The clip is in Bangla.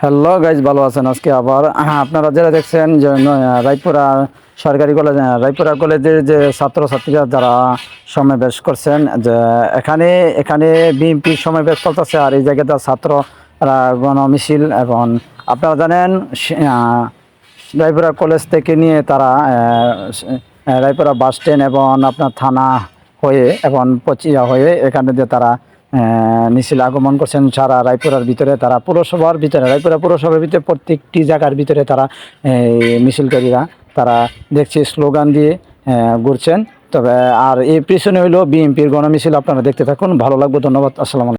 হ্যালো গাইজ, ভালো আছেন আজকে আবার? হ্যাঁ, আপনারা যারা দেখছেন যে রায়পুরা সরকারি কলেজ রায়পুরা কলেজের যে ছাত্রছাত্রীরা যারা সমাবেশ করছেন, যে এখানে এখানে বিএনপি সমাবেশ চলতেছে আর এই জায়গাতে ছাত্র গণমিছিল এবং আপনারা জানেন রায়পুরা কলেজ থেকে নিয়ে তারা রায়পুরা বাস স্ট্যান্ড এবং আপনার থানা হয়ে এখন পচিয়া হয়ে এখানে যে তারা মিছিল আগমন করছেন সারা রায়পুরার ভিতরে, তারা পুরসভার ভিতরে, রায়পুরা পুরসভার ভিতরে প্রত্যেকটি জায়গার ভিতরে তারা এই মিছিলকারীরা তারা দেখছি স্লোগান দিয়ে ঘুরছেন। তবে, আর এই পিছনে হইল বিএনপির গণমিছিল, আপনারা দেখতে থাকুন। ভালো লাগবে, ধন্যবাদ। আসসালামু